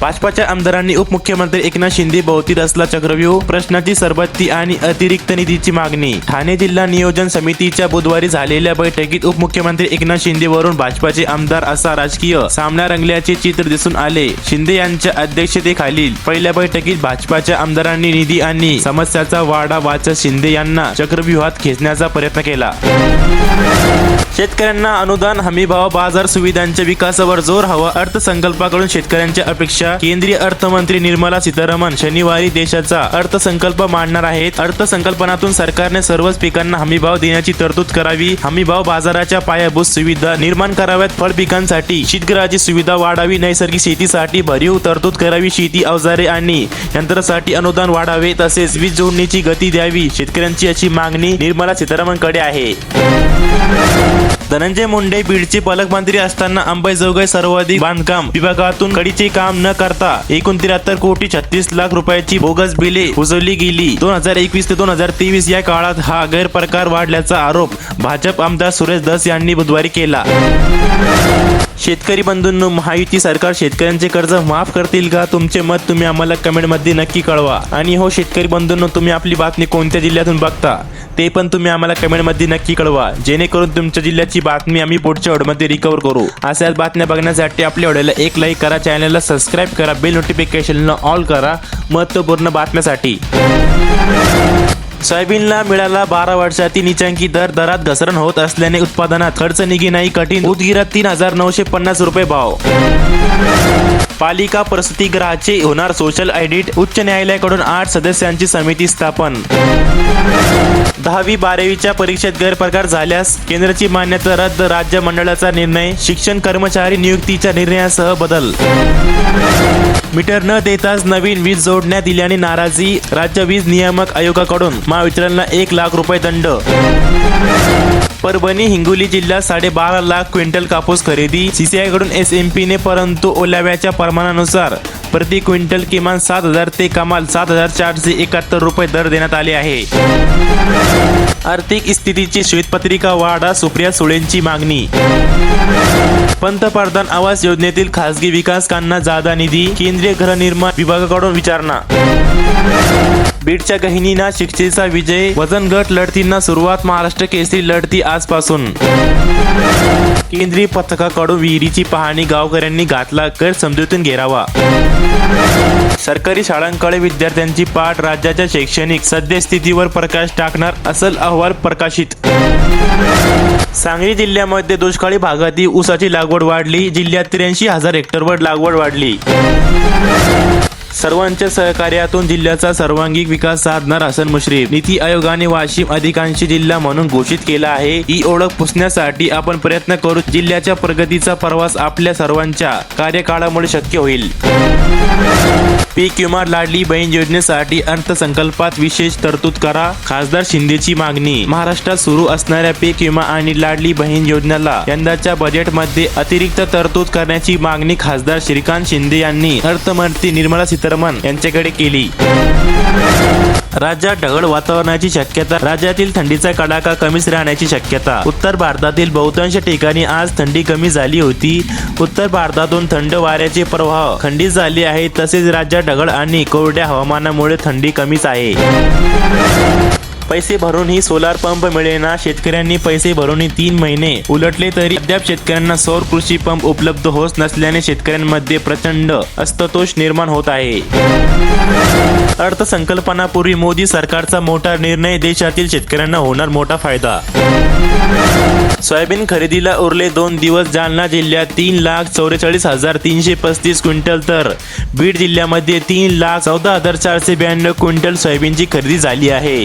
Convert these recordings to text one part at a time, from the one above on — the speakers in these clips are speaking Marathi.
भाजपाच्या आमदारांनी उपमुख्यमंत्री एकनाथ शिंदे भोवती रचला चक्रव्यूह प्रश्नाची सरबत्ती आणि अतिरिक्त निधीची मागणी. ठाणे जिल्हा नियोजन समितीच्या बुधवारी झालेल्या बैठकीत उपमुख्यमंत्री एकनाथ शिंदे वरून भाजपाचे आमदार असा राजकीय सामना रंगल्याचे चित्र दिसून आले. शिंदे यांच्या अध्यक्षतेखालील पहिल्या बैठकीत भाजपाच्या आमदारांनी निधी आणि समस्याचा वाडा वाचत शिंदे यांना चक्रव्यूहात खेचण्याचा प्रयत्न केला. शेतकऱ्यांना अनुदान हमीभाव बाजार सुविधांच्या विकासावर जोर हवा अर्थसंकल्पाकडून शेतकऱ्यांच्या अपेक्षा केंद्रीय अर्थमंत्री निर्मला सीतारामन शनिवारी देशाचा अर्थसंकल्प मांडणार आहेत. अर्थसंकल्पनातून सरकारने सर्वच पिकांना हमीभाव देण्याची तरतूद करावी. हमीभाव बाजाराच्या पायाभूत सुविधा निर्माण कराव्यात. फळ पिकांसाठी शीतगृहाची सुविधा वाढावी. नैसर्गिक शेतीसाठी भरीव तरतूद करावी. शेती अवजारे आणि यंत्रासाठी अनुदान वाढावे. तसेच वीज जोडणीची गती द्यावी. शेतकऱ्यांची अशी मागणी निर्मला सीतारामनकडे आहे. धनंजय मुंडे बीडचे पालकमंत्री असताना अंबाजोगाई सर्वाधिक बांधकाम विभागातून कडीचे काम न करता. एकूण त्र्याहत्तर कोटी छत्तीस लाख रुपयाची बोगस बिले उजवली गेली. दोन हजार एकवीस ते दोन हजार तेवीस या काळात हा गैरप्रकार वाढल्याचा आरोप भाजप आमदार सुरेश दस यांनी बुधवारी केला. शेतकरी बंधूंनो महायुती सरकार शेतकऱ्यांचे कर्ज माफ करतील का? तुमचे मत तुम्ही आम्हाला कमेंटमध्ये नक्की कळवा. आणि हो शेतकरी बंधूंनो तुम्ही आपली बातमी कोणत्या जिल्ह्यातून बघता? ते पण तुम्ही आम्हाला कमेंटमध्ये नक्की कळवा. जेणेकरून तुमच्या जिल्ह्याची बातमी आम्ही पुढच्या ऑडमध्ये रिकवर करू. अशाच बातम्या बघण्यासाठी आपल्या ऑडिओला एक लाईक करा. चॅनलला सबस्क्राईब करा बेल नोटिफिकेशनला ऑल करा. महत्त्वपूर्ण बातम्यासाठी. सोयाबीनला मिळाला बारा वर्षातील निचांकी दर दरात घसरण होत असल्याने उत्पादनात खर्च निघी नाही कठीण. उदगिरात तीन हजार नऊशे पन्नास रुपये भाव. पालिका प्रसूतीगृहाचे होणार सोशल ऑडिट उच्च न्यायालयाकडून आठ सदस्यांची समिती स्थापन. दहावी बारावीच्या परीक्षेत गैरप्रकार झाल्यास केंद्राची मान्यता रद्द राज्य मंडळाचा निर्णय शिक्षण कर्मचारी नियुक्तीच्या निर्णयासह बदल. मीटर न देताच नवीन वीज जोडण्यात दिल्याने नाराजी. राज्य वीज नियामक आयोगाकडून महावितरणला एक लाख रुपये दंड. परभणी हिंगोली जिल्ह्यात साडेबारा लाख क्विंटल कापूस खरेदी. सीसीआयकडून एस एम पीने परंतु ओलाव्याच्या प्रमाणानुसार प्रति क्विंटल किमान सात हजार ते कमाल सात हजार चारशे एकाहत्तर रुपये दर देण्यात आले आहे. आर्थिक स्थितीची श्वेतपत्रिका वाढा सुप्रिया सुळेंची मागणी. पंतप्रधान आवास योजनेतील खासगी विकासकांना जादा निधी केंद्रीय गृहनिर्माण विभागाकडून विचारणा. बीडच्या गहिनीना शिक्षेचा विजय वजन गट लढतींना सुरुवात महाराष्ट्र केसरी लढती आजपासून. केंद्रीय पथकाकडून विहिरीची पाहणी गावकऱ्यांनी घातला गैरसमजुतीतून घेरावा. सरकारी शाळांकडे विद्यार्थ्यांची पाठ राज्याच्या शैक्षणिक सद्यस्थितीवर प्रकाश टाकणार असल अहवाल प्रकाशित. सांगली जिल्ह्यामध्ये दुष्काळी भागातील ऊसाची लागवड वाढली जिल्ह्यात त्र्याऐंशी हजार हेक्टरवर लागवड वाढली. सर्वांच्या सहकार्यातून जिल्ह्याचा सर्वांगीण विकास साधणार हसन मुश्रीफ. नीती आयोगाने वाशिम अधिकांशी जिल्हा म्हणून घोषित केला आहे. ही ओळख पुसण्यासाठी आपण प्रयत्न करू. जिल्ह्याच्या प्रगतीचा प्रवास आपल्या सर्वांच्या कार्यकाळामुळे शक्य होईल. पीक विमा लाडली बहीण योजनेसाठी अर्थसंकल्पात विशेष तरतूद करा खासदार शिंदेची मागणी. महाराष्ट्रात सुरू असणाऱ्या पीक विमा आणि लाडली बहीण योजनेला यंदाच्या बजेटमध्ये अतिरिक्त तरतूद करण्याची मागणी खासदार श्रीकांत शिंदे यांनी अर्थमंत्री निर्मला सीतारामन यांच्याकडे केली. राज्यात ढगळ वातावरणाची शक्यता राज्यातील थंडीचा कडाका कमीच राहण्याची शक्यता. उत्तर भारतातील बहुतांश ठिकाणी आज थंडी कमी झाली होती. उत्तर भारतातून थंड वाऱ्याचे प्रवाह खंडित झाले आहे तसेच राज्यात ढगळ आणि कोरड्या हवामानामुळे थंडी कमीच आहे. पैसे भरूनही सोलार पंप मिळेना. शेतकऱ्यांनी पैसे भरूनही तीन महिने. उलटले तरी अद्याप शेतकऱ्यांना सौर कृषी पंप उपलब्ध होत नसल्याने शेतकऱ्यांमध्ये प्रचंड असंतोष निर्माण होत आहे. अर्थसंकल्पनापूर्वी मोदी सरकारचा मोठा निर्णय देशातील शेतकऱ्यांना होणार मोठा फायदा. सोयाबीन खरेदीला उरले दोन दिवस जालना जिल्ह्यात तीन लाख चौवेचाळीस हजार तीनशे पस्तीस क्विंटल तर बीड जिल्ह्यामध्ये तीन लाख चौदा हजार चारशे ब्याण्णव क्विंटल सोयाबीनची खरेदी झाली आहे.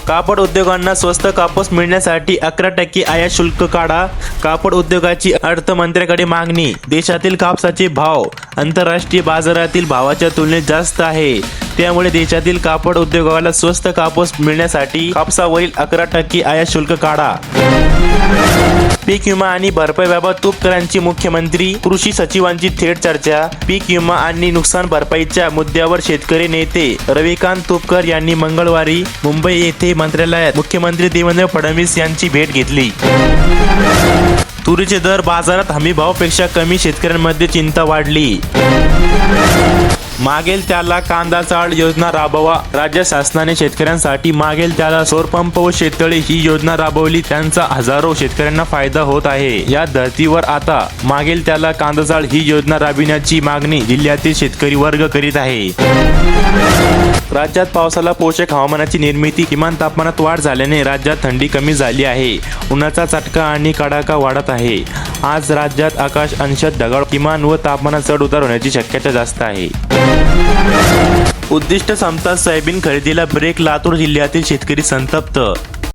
कापड उद्योगांना स्वस्त कापूस मिळण्यासाठी अकरा टक्के आयात शुल्क काढा. कापड उद्योगाची अर्थमंत्र्याकडे मागणी देशातील कापसाचे भाव आंतरराष्ट्रीय बाजारातील भावाच्या तुलनेत जास्त आहे. त्यामुळे देशातील कापड उद्योगाला स्वस्त कापूस मिळण्यासाठी कापसावरील अकरा टक्के आयात शुल्क काढा. पीक विमा आणि भरपाईबाबत तुपकरांची मुख्यमंत्री कृषी सचिवांची थेट चर्चा पीक विमा आणि नुकसान भरपाईच्या मुद्द्यावर शेतकरी नेते रविकांत तुपकर यांनी मंगळवारी मुंबई येथे मंत्रालयात मुख्यमंत्री देवेंद्र फडणवीस यांची भेट घेतली. तुरीचे दर बाजारात हमीभावापेक्षा कमी शेतकऱ्यांमध्ये चिंता वाढली. मागेल त्याला कांदा चाळ योजना राबवा. राज्य शासनाने शेतकऱ्यांसाठी मागेल त्याला सौरपंप व शेततळे ही योजना राबवली. त्यांचा हजारो शेतकऱ्यांना फायदा होत आहे. या धर्तीवर आता मागेल त्याला कांदा चाळ ही योजना राबविण्याची मागणी जिल्ह्यातील शेतकरी वर्ग करीत आहे. राज्यात पावसाला पोषक हवामानाची निर्मिती किमान तापमानात वाढ झाल्याने राज्यात थंडी कमी झाली आहे. उन्हाचा चटका आणि कडाका वाढत आहे. आज राज्यात आकाश अंशत ढगाळ किमान व तापमानात चढ उतार होण्याची शक्यता जास्त आहे. उद्दिष्ट संपताच सोयाबीन खरेदीला ब्रेक लातूर जिल्ह्यातील शेतकरी संतप्त